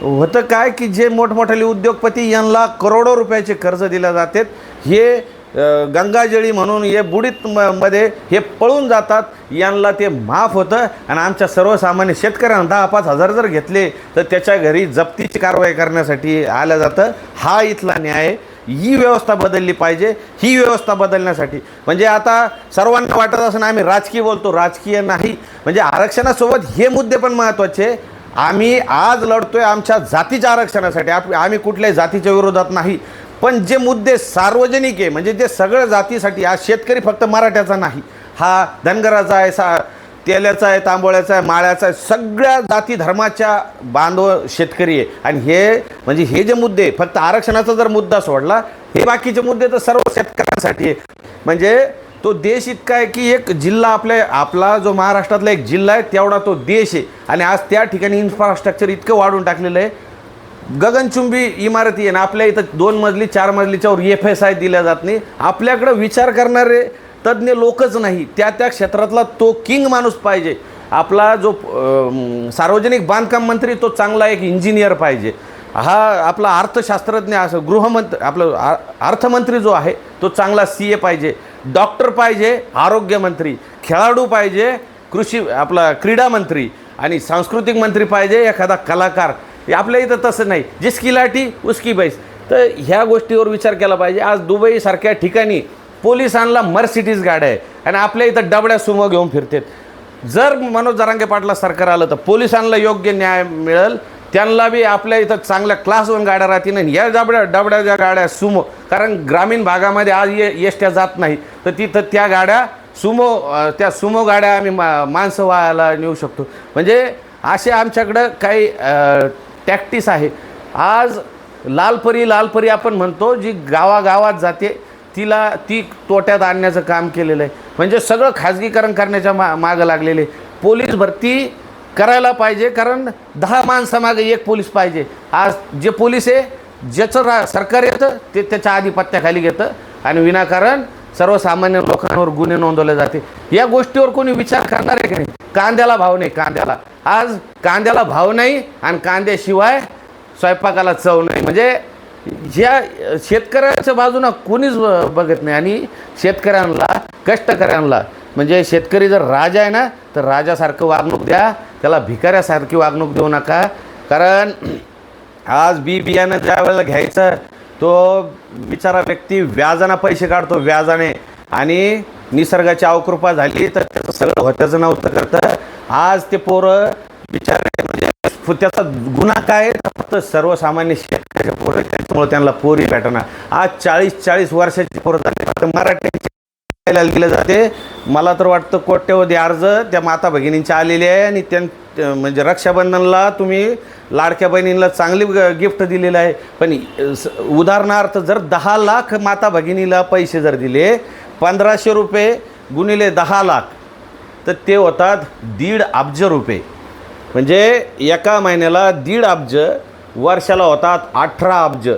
होतं काय की जे मोठमोठाले उद्योगपती यांना करोडो रुपयाचे कर्ज दिले जातात हे गंगाजळी म्हणून हे बुडीत म- मध्ये हे पळून जातात यांना ते माफ होतं. आणि आमच्या सर्वसामान्य शेतकऱ्यांना दहा पाच हजार जर घेतले तर त्याच्या घरी जप्तीची कारवाई करण्यासाठी आलं जातं. हा इथला न्याय आहे. ही व्यवस्था बदलली पाहिजे ही व्यवस्था बदलण्यासाठी. म्हणजे आता सर्वांना वाटत असं आम्ही राजकीय बोलतो राजकीय नाही. म्हणजे आरक्षणासोबत हे मुद्दे पण महत्त्वाचे आम्ही आज लढतोय आमच्या जातीच्या आरक्षणासाठी. आप आम्ही कुठल्याही जातीच्या विरोधात नाही. पण जे मुद्दे सार्वजनिक आहे म्हणजे जे सगळं जातीसाठी आज शेतकरी फक्त मराठ्याचा नाही. हा धनगराचा आहे सा तेल्याचा आहे तांबोळ्याचा आहे माळ्याचा आहे सगळ्या जाती धर्माच्या बांधव शेतकरी आहे. आणि हे म्हणजे हे जे मुद्दे फक्त आरक्षणाचा जर मुद्दा सोडला हे बाकीचे मुद्दे तर सर्व शेतकऱ्यांसाठी आहे म्हणजे तो देश इतका आहे की एक जिल्हा आपल्या आपला जो महाराष्ट्रातला एक जिल्हा आहे तेवढा तो देश आहे. आणि आज त्या ठिकाणी इन्फ्रास्ट्रक्चर इतकं वाढून टाकलेलं आहे. गगनचुंबी इमारती आहे ना आपल्या इथं दोन मजली चार मजलीच्यावर एफ एस आय दिल्या जात नाही. आपल्याकडं विचार करणारे तज्ज्ञ लोकच नाही. त्या त्या क्षेत्रातला तो किंग माणूस पाहिजे. आपला जो सार्वजनिक बांधकाम मंत्री तो चांगला एक इंजिनियर पाहिजे. हा आपला अर्थशास्त्रज्ञ असं गृहमंत्री आपलं अर्थमंत्री जो आहे तो चांगला सी ए पाहिजे. डॉक्टर पाहिजे आरोग्यमंत्री खेळाडू पाहिजे कृषी आपला क्रीडा मंत्री आणि सांस्कृतिक मंत्री पाहिजे एखादा कलाकार. हे आपल्या इथं तसं नाही. जिसकी लाठी उसकी बैस. तर ह्या गोष्टीवर विचार केला पाहिजे. आज दुबईसारख्या ठिकाणी पोलिसांना मर्सिडीज गाड्या आहे आणि आपल्या इथं डबड्या सुमो घेऊन फिरतात. जर मनोज जरांगे पाटला सरकार आलं तर पोलिसांना योग्य न्याय मिळेल. त्यांना बी आपल्या इथं चांगल्या क्लास वन गाड्या राहतील आणि या डबड्या डबड्या ज्या गाड्या सुमो कारण ग्रामीण भागामध्ये आज ये एसट्या जात नाही. तर तिथं त्या गाड्या सुमो त्या सुमो गाड्या आम्ही मा माणसं व्हायला नेऊ शकतो. म्हणजे असे आमच्याकडं काही टॅक्टिस आहे. आज लालपरी लालपरी आपण म्हणतो जी गावागावात जाते तिला ती तोट्यात आणण्याचं काम केलेलं आहे. म्हणजे सगळं खाजगीकरण करण्याच्या मा मागं लागलेले पोलीस भरती करायला पाहिजे कारण दहा माणसामागे एक पोलीस पाहिजे. आज जे पोलीस आहे ज्याचं रा सरकार येतं ते त्याच्या आधिपत्याखाली घेतं. आणि विनाकारण सर्वसामान्य लोकांवर गुन्हे नोंदवले जाते. या गोष्टीवर कोणी विचार करणार आहे की नाही? कांद्याला भाव नाही कांद्याला. आज कांद्याला भाव नाही आणि कांद्याशिवाय स्वयंपाकाला चव नाही. म्हणजे ज्या शेतकऱ्याच्या बाजूनं कोणीच ब- बघत नाही. आणि शेतकऱ्यांना कष्टकऱ्यांना म्हणजे शेतकरी जर राजा आहे ना तर राजासारखं वागणूक द्या. त्याला भिकाऱ्यासारखी वागणूक देऊ नका. कारण आज बी बियाणं ज्या वेळेला घ्यायचं तो बिचारा व्यक्ती व्याजानं पैसे काढतो व्याजाने. आणि निसर्गाची अवकृपा झाली तर त्याचं सगळं होत्याचं नव्हतं करतं. आज ते पोरं बिचारे म्हणजे त्याचा गुन्हा काय? तर फक्त सर्वसामान्य शेतकऱ्याचे पोरं त्याच्यामुळे त्यांना पोरी भेटणार आज चाळीस चाळीस वर्षाची पोरं झाली. फक्त दिलं जाते. मला तर वाटतं कोट्यवधी अर्ज त्या माता भगिनींचे आलेले आहे आणि त्यां त्या- म्हणजे रक्षाबंधनला तुम्ही लाडक्या बहिणींना चांगली ग- गिफ्ट दिलेलं आहे. पण स- उदाहरणार्थ जर दहा लाख माता भगिनीला पैसे जर दिले पंधराशे रुपये गुणिले दहा लाख तर ते होतात दीड अब्ज रुपये. म्हणजे एका महिन्याला दीड अब्ज वर्षाला होतात अठरा अब्ज.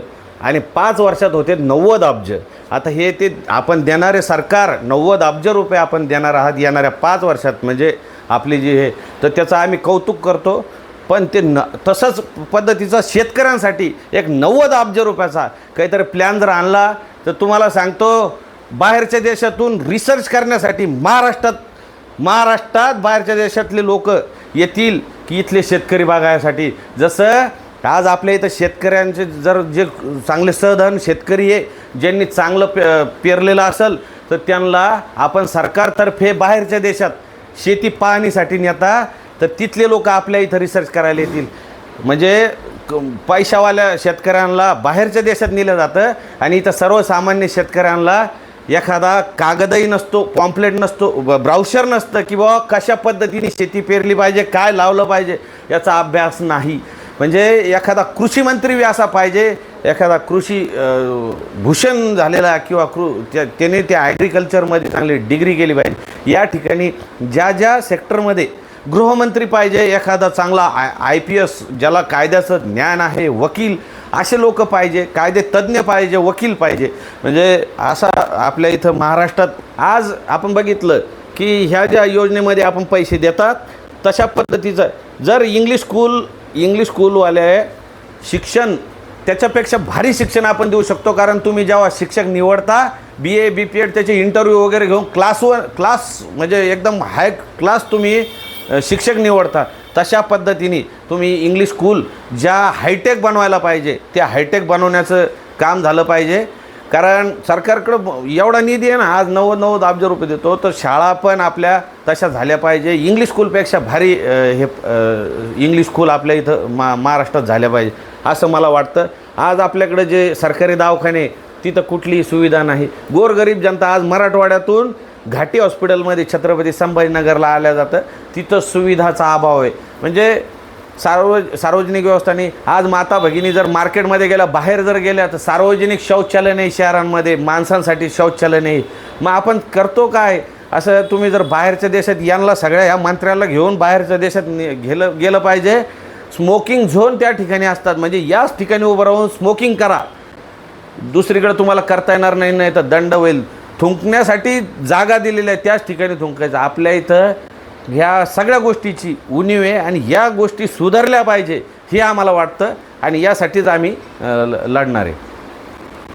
आणि पाच वर्षात होते नव्वद अब्ज. आता हे ते आपण देणारे सरकार नव्वद अब्ज रुपये आपण देणार आहात येणाऱ्या पाच वर्षात. म्हणजे आपली जी हे तर त्याचं आम्ही कौतुक करतो. पण ते न तसंच पद्धतीचा शेतकऱ्यांसाठी एक नव्वद अब्ज रुपयाचा काहीतरी प्लॅन जर आणला तर तुम्हाला सांगतो बाहेरच्या देशातून रिसर्च करण्यासाठी महाराष्ट्रात महाराष्ट्रात बाहेरच्या देशातले लोक येतील की इथले शेतकरी बागायसाठी. जसं आज आपल्या इथं शेतकऱ्यांचे जर जे चांगले सधन शेतकरी आहे ज्यांनी चांगलं पे पेरलेलं असेल तर त्यांना आपण सरकारतर्फे बाहेरच्या देशात शेती पाहणीसाठी नेता तर तिथले लोक आपल्या इथं रिसर्च करायला येतील. म्हणजे क- पैशावाल्या शेतकऱ्यांना बाहेरच्या देशात नेलं जातं आणि इथं सर्वसामान्य शेतकऱ्यांना एखादा कागदही नसतो पॉम्पलेट नसतो ब- ब्राउशर नसतं की बाबा कशा पद्धतीने शेती पेरली पाहिजे काय लावलं पाहिजे याचा अभ्यास नाही. म्हणजे एखादा कृषी मंत्री बी असा पाहिजे एखादा कृषी भूषण झालेला किंवा कृ त्या त्याने त्या ॲग्रिकल्चरमध्ये चांगली डिग्री केली पाहिजे. या ठिकाणी ज्या ज्या सेक्टरमध्ये गृहमंत्री पाहिजे एखादा चांगला आय आय पी एस ज्याला कायद्याचं ज्ञान आहे वकील असे लोक पाहिजे कायदे तज्ज्ञ पाहिजे वकील पाहिजे. म्हणजे असा आपल्या इथं महाराष्ट्रात आज आपण बघितलं की ह्या ज्या योजनेमध्ये आपण पैसे देतात तशा पद्धतीचं जर इंग्लिश स्कूल इंग्लिश स्कूलवाले शिक्षण त्याच्यापेक्षा भारी शिक्षण आपण देऊ शकतो. कारण तुम्ही जेव्हा शिक्षक निवडता B A B P Ed त्याचे इंटरव्ह्यू वगैरे घेऊन क्लासवर क्लास म्हणजे एकदम हाय क्लास तुम्ही शिक्षक निवडता. तशा पद्धतीने तुम्ही इंग्लिश स्कूल ज्या हायटेक बनवायला पाहिजे त्या हायटेक बनवण्याचं काम झालं पाहिजे. कारण सरकारकडं एवढा निधी आहे ना आज नव्वद नव्वद अब्ज रुपये देतो तर शाळा पण आपल्या तशा झाल्या पाहिजे. इंग्लिश स्कूलपेक्षा भारी हे इंग्लिश स्कूल आपल्या इथं मा महाराष्ट्रात झाल्या पाहिजे असं मला वाटतं. आज आपल्याकडे जे सरकारी दवाखाने तिथं कुठलीही सुविधा नाही. गोरगरीब जनता आज मराठवाड्यातून घाटी हॉस्पिटलमध्ये छत्रपती संभाजीनगरला आल्या जातं. तिथं सुविधाचा अभाव आहे. म्हणजे सार्व सार्वजनिक व्यवस्थाने. आज माता भगिनी जर मार्केटमध्ये गेल्या बाहेर जर गेल्या तर सार्वजनिक शौचालय नाही शहरांमध्ये. माणसांसाठी शौचालय नाही मग आपण करतो काय? असं तुम्ही जर बाहेरच्या देशात यांना सगळ्या ह्या मंत्र्याला घेऊन बाहेरच्या देशात गेलं गेलं पाहिजे. स्मोकिंग झोन त्या ठिकाणी असतात. म्हणजे याच ठिकाणी उभं राहून स्मोकिंग करा. दुसरीकडे तुम्हाला करता येणार नाही नाही तर दंड होईल. थुंकण्यासाठी जागा दिलेली आहे त्याच ठिकाणी थुंकायचं. आपल्या इथं ह्या सगळ्या गोष्टीची उणीव आहे आणि या गोष्टी सुधारल्या पाहिजे हे आम्हाला वाटतं आणि यासाठीच आम्ही ल- लढणार आहे.